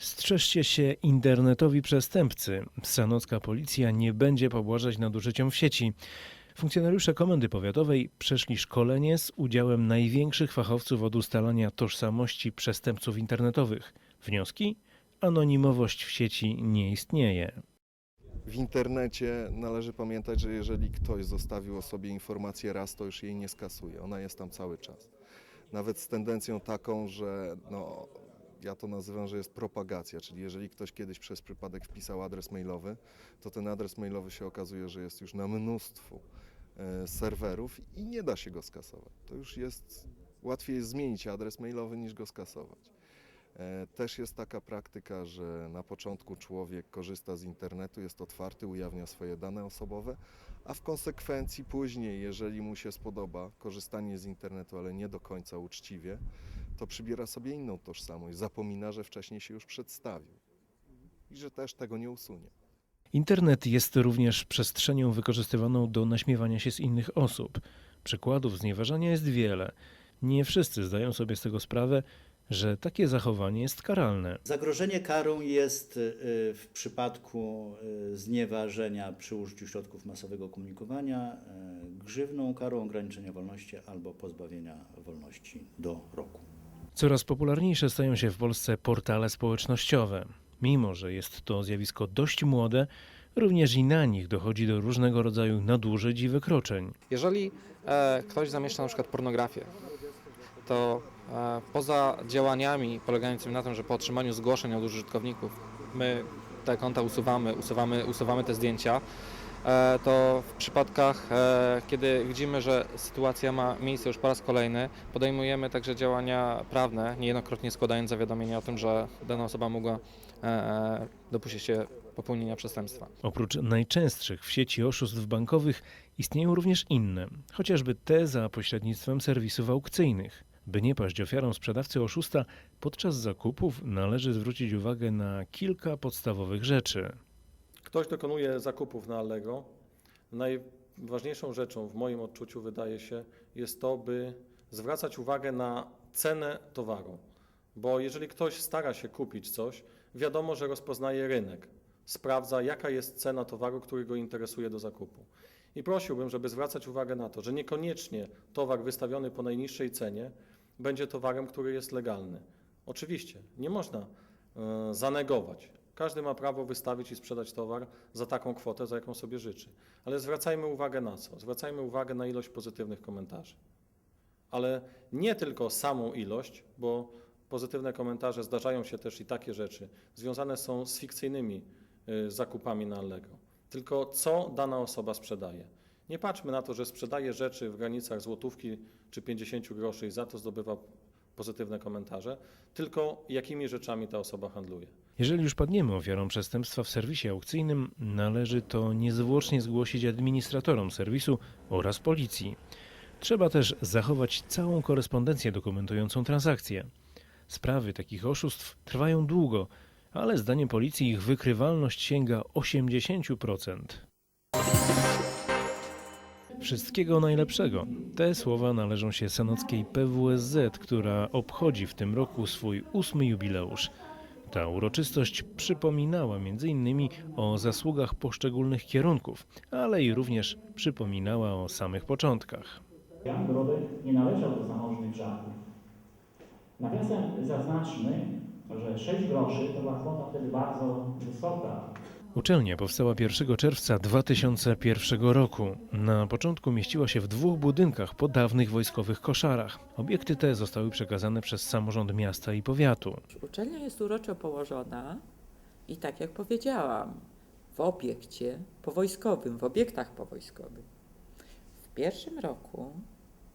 Strzeżcie się internetowi przestępcy. Sanocka policja nie będzie pobłażać nadużyciom w sieci. Funkcjonariusze Komendy Powiatowej przeszli szkolenie z udziałem największych fachowców od ustalania tożsamości przestępców internetowych. Wnioski? Anonimowość w sieci nie istnieje. W internecie należy pamiętać, że jeżeli ktoś zostawił o sobie informację raz, to już jej nie skasuje. Ona jest tam cały czas. Nawet z tendencją taką, że no, ja to nazywam, że jest propagacja, czyli jeżeli ktoś kiedyś przez przypadek wpisał adres mailowy, to ten adres mailowy się okazuje, że jest już na mnóstwu e, serwerów i nie da się go skasować. To już jest, łatwiej jest zmienić adres mailowy niż go skasować. E, Też jest taka praktyka, że na początku człowiek korzysta z internetu, jest otwarty, ujawnia swoje dane osobowe, a w konsekwencji później, jeżeli mu się spodoba korzystanie z internetu, ale nie do końca uczciwie, to przybiera sobie inną tożsamość, zapomina, że wcześniej się już przedstawił i że też tego nie usunie. Internet jest również przestrzenią wykorzystywaną do naśmiewania się z innych osób. Przykładów znieważania jest wiele. Nie wszyscy zdają sobie z tego sprawę, że takie zachowanie jest karalne. Zagrożenie karą jest y, w przypadku y, znieważenia przy użyciu środków masowego komunikowania y, grzywną, karą ograniczenia wolności albo pozbawienia wolności do roku. Coraz popularniejsze stają się w Polsce portale społecznościowe. Mimo, że jest to zjawisko dość młode, również i na nich dochodzi do różnego rodzaju nadużyć i wykroczeń. Jeżeli e, ktoś zamieszcza na przykład pornografię, to e, poza działaniami polegającymi na tym, że po otrzymaniu zgłoszeń od użytkowników my te konta usuwamy, usuwamy, usuwamy te zdjęcia, to w przypadkach, e, kiedy widzimy, że sytuacja ma miejsce już po raz kolejny, podejmujemy także działania prawne, niejednokrotnie składając zawiadomienie o tym, że dana osoba mogła e, e, dopuścić się popełnienia przestępstwa. Oprócz najczęstszych w sieci oszustw bankowych istnieją również inne, chociażby te za pośrednictwem serwisów aukcyjnych. By nie paść ofiarą sprzedawcy oszusta, podczas zakupów należy zwrócić uwagę na kilka podstawowych rzeczy. Ktoś dokonuje zakupów na Allegro. Najważniejszą rzeczą w moim odczuciu wydaje się jest to, by zwracać uwagę na cenę towaru. Bo jeżeli ktoś stara się kupić coś, wiadomo, że rozpoznaje rynek. Sprawdza, jaka jest cena towaru, który go interesuje do zakupu. I prosiłbym, żeby zwracać uwagę na to, że niekoniecznie towar wystawiony po najniższej cenie będzie towarem, który jest legalny. Oczywiście, nie można e, zanegować. Każdy ma prawo wystawić i sprzedać towar za taką kwotę, za jaką sobie życzy. Ale zwracajmy uwagę na co? Zwracajmy uwagę na ilość pozytywnych komentarzy. Ale nie tylko samą ilość, bo pozytywne komentarze zdarzają się też i takie rzeczy, związane są z fikcyjnymi y, zakupami na Allegro. Tylko co dana osoba sprzedaje. Nie patrzmy na to, że sprzedaje rzeczy w granicach złotówki czy 50 groszy i za to zdobywa pozytywne komentarze, tylko jakimi rzeczami ta osoba handluje. Jeżeli już padniemy ofiarą przestępstwa w serwisie aukcyjnym, należy to niezwłocznie zgłosić administratorom serwisu oraz policji. Trzeba też zachować całą korespondencję dokumentującą transakcję. Sprawy takich oszustw trwają długo, ale zdaniem policji ich wykrywalność sięga 80%. Wszystkiego najlepszego. Te słowa należą się sanockiej PWSZ, która obchodzi w tym roku swój ósmy jubileusz. Ta uroczystość przypominała m.in. o zasługach poszczególnych kierunków, ale i również przypominała o samych początkach. Jan Brodek nie należał do zamożnych żaków. Nawiasem zaznaczmy, że 6 groszy to była kwota wtedy bardzo wysoka. Uczelnia powstała 1 czerwca 2001 roku. Na początku mieściła się w dwóch budynkach po dawnych wojskowych koszarach. Obiekty te zostały przekazane przez samorząd miasta i powiatu. Uczelnia jest uroczo położona i tak jak powiedziałam, w obiekcie powojskowym, w obiektach powojskowych. W pierwszym roku,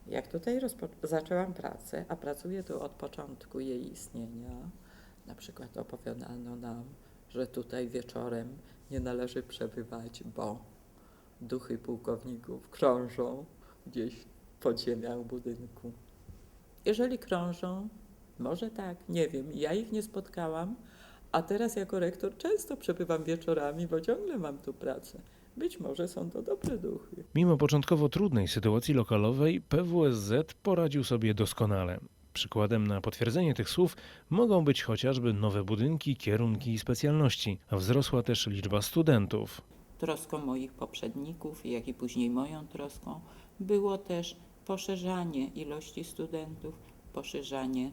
jak tutaj zaczęłam pracę, a pracuję tu od początku jej istnienia, na przykład opowiadano nam, że tutaj wieczorem nie należy przebywać, bo duchy pułkowników krążą gdzieś w podziemiach budynku. Jeżeli krążą, może tak, nie wiem. Ja ich nie spotkałam, a teraz jako rektor często przebywam wieczorami, bo ciągle mam tu pracę. Być może są to dobre duchy. Mimo początkowo trudnej sytuacji lokalowej, PWSZ poradził sobie doskonale. Przykładem na potwierdzenie tych słów mogą być chociażby nowe budynki, kierunki i specjalności. Wzrosła też liczba studentów. Troską moich poprzedników, jak i później moją troską było też poszerzanie ilości studentów, poszerzanie,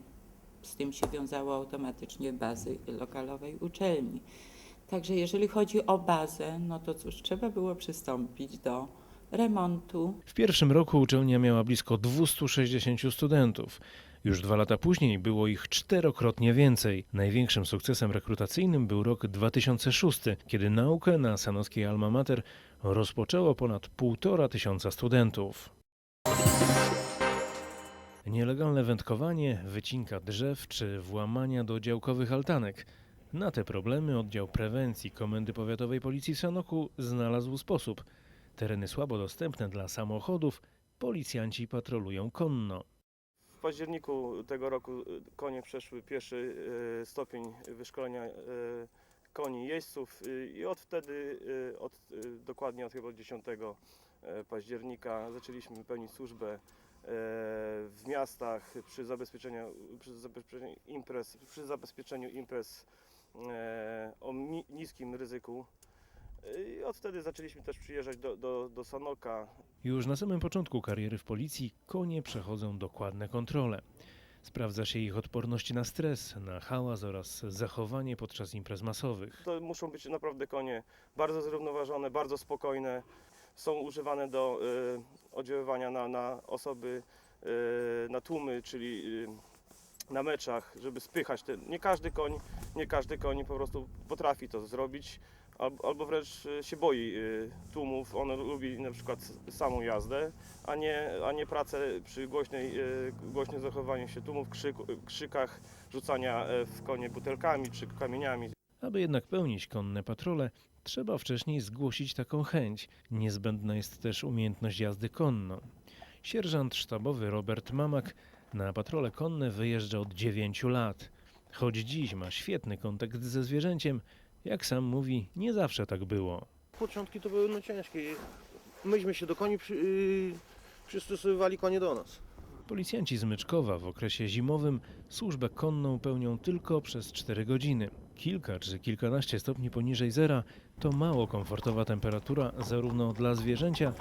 z tym się wiązało automatycznie bazy lokalowej uczelni. Także jeżeli chodzi o bazę, no to cóż, trzeba było przystąpić do remontu W pierwszym roku uczelnia miała blisko 260 studentów. Już dwa lata później było ich czterokrotnie więcej. Największym sukcesem rekrutacyjnym był rok 2006, kiedy naukę na sanockiej Alma Mater rozpoczęło ponad półtora tysiąca studentów. Nielegalne wędkowanie, wycinka drzew czy włamania do działkowych altanek. Na te problemy oddział prewencji Komendy Powiatowej Policji w Sanoku znalazł sposób. Tereny słabo dostępne dla samochodów policjanci patrolują konno. Październiku tego roku y, konie przeszły pierwszy y, stopień wyszkolenia y, koni jeźdźców i od wtedy, od, dokładnie od chyba 10 e, października zaczęliśmy pełnić służbę w miastach przy zabezpieczeniu, przy zabezpieczeniu imprez, przy zabezpieczeniu imprez o niskim ryzyku. I od wtedy zaczęliśmy też przyjeżdżać do, do, do Sanoka, Już na samym początku kariery w policji konie przechodzą dokładne kontrole. Sprawdza się ich odporność na stres, na hałas oraz zachowanie podczas imprez masowych. To muszą być naprawdę konie bardzo zrównoważone, bardzo spokojne. Są używane do y, oddziaływania na, na osoby, y, na tłumy, czyli y, na meczach, żeby spychać. Te, nie każdy koń, nie każdy koń po prostu potrafi to zrobić, albo, wręcz y, się boi y, tłumów. On lubi na przykład samą jazdę, a nie, a nie pracę przy głośnej, y, głośnym zachowaniu się tłumów, krzyk, krzykach, rzucania w konie butelkami czy kamieniami. Aby jednak pełnić konne patrole, trzeba wcześniej zgłosić taką chęć. Niezbędna jest też umiejętność jazdy konno. Sierżant sztabowy Robert Mamak na patrole konne wyjeżdża od 9 lat. Choć dziś ma świetny kontakt ze zwierzęciem, jak sam mówi, nie zawsze tak było. Początki to były no ciężkie. Myśmy się do koni przy, yy, przystosowywali konie do nas. Policjanci z Myczkowa w okresie zimowym służbę konną pełnią tylko przez 4 godziny. Kilka czy kilkanaście stopni poniżej zera to mało komfortowa temperatura zarówno dla zwierzęcia,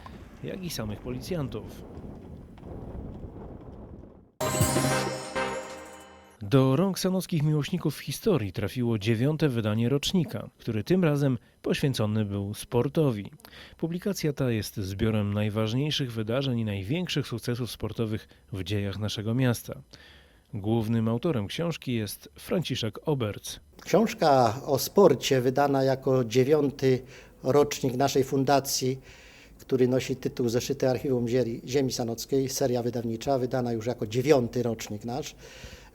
jak i samych policjantów. Do rąk sanockich miłośników historii trafiło dziewiąte wydanie rocznika, który tym razem poświęcony był sportowi. Publikacja ta jest zbiorem najważniejszych wydarzeń i największych sukcesów sportowych w dziejach naszego miasta. Głównym autorem książki jest Franciszek Oberc. Książka o sporcie, wydana jako dziewiąty rocznik naszej fundacji, który nosi tytuł Zeszyty Archiwum Ziemi Sanockiej, seria wydawnicza, wydana już jako dziewiąty rocznik nasz,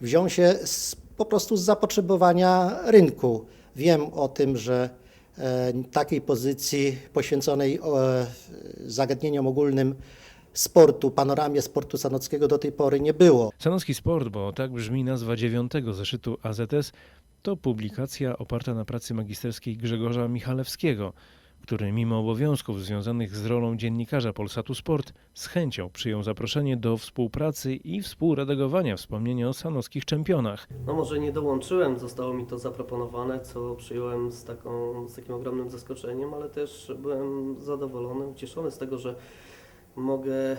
wziął się z, po prostu z zapotrzebowania rynku. Wiem o tym, że e, takiej pozycji poświęconej e, zagadnieniom ogólnym sportu, panoramie sportu sanockiego do tej pory nie było. Sanocki Sport, bo tak brzmi nazwa dziewiątego zeszytu AZS, to publikacja oparta na pracy magisterskiej Grzegorza Michalewskiego, który mimo obowiązków związanych z rolą dziennikarza Polsatu Sport z chęcią przyjął zaproszenie do współpracy i współredagowania wspomnienia o sanockich czempionach. No może nie dołączyłem, zostało mi to zaproponowane, co przyjąłem z, taką, z takim ogromnym zaskoczeniem, ale też byłem zadowolony, ucieszony z tego, że mogę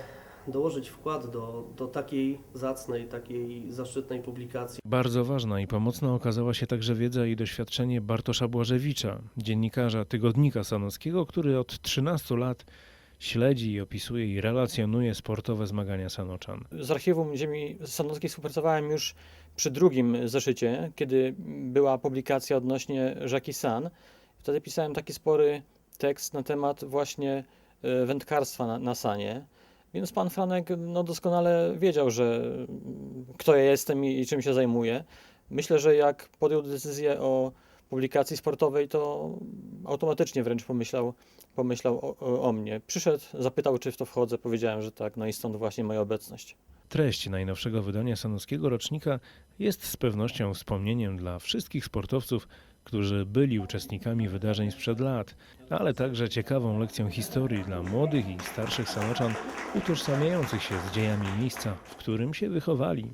dołożyć wkład do, do takiej zacnej, takiej zaszczytnej publikacji. Bardzo ważna i pomocna okazała się także wiedza i doświadczenie Bartosza Błażewicza, dziennikarza Tygodnika Sanockiego, który od 13 lat śledzi i opisuje i relacjonuje sportowe zmagania Sanoczan. Z archiwum ziemi sanockiej współpracowałem już przy drugim zeszycie, kiedy była publikacja odnośnie rzeki San. Wtedy pisałem taki spory tekst na temat właśnie e, wędkarstwa na, na Sanie. Więc pan Franek no, doskonale wiedział, że kto ja jestem i, czym się zajmuję. Myślę, że jak podjął decyzję o publikacji sportowej, to automatycznie wręcz pomyślał, pomyślał o, o, o mnie. Przyszedł, zapytał, czy w to wchodzę, powiedziałem, że tak, no i stąd właśnie moja obecność. Treść najnowszego wydania Sanockiego rocznika jest z pewnością wspomnieniem dla wszystkich sportowców, którzy byli uczestnikami wydarzeń sprzed lat, ale także ciekawą lekcją historii dla młodych i starszych Sanoczan utożsamiających się z dziejami miejsca, w którym się wychowali.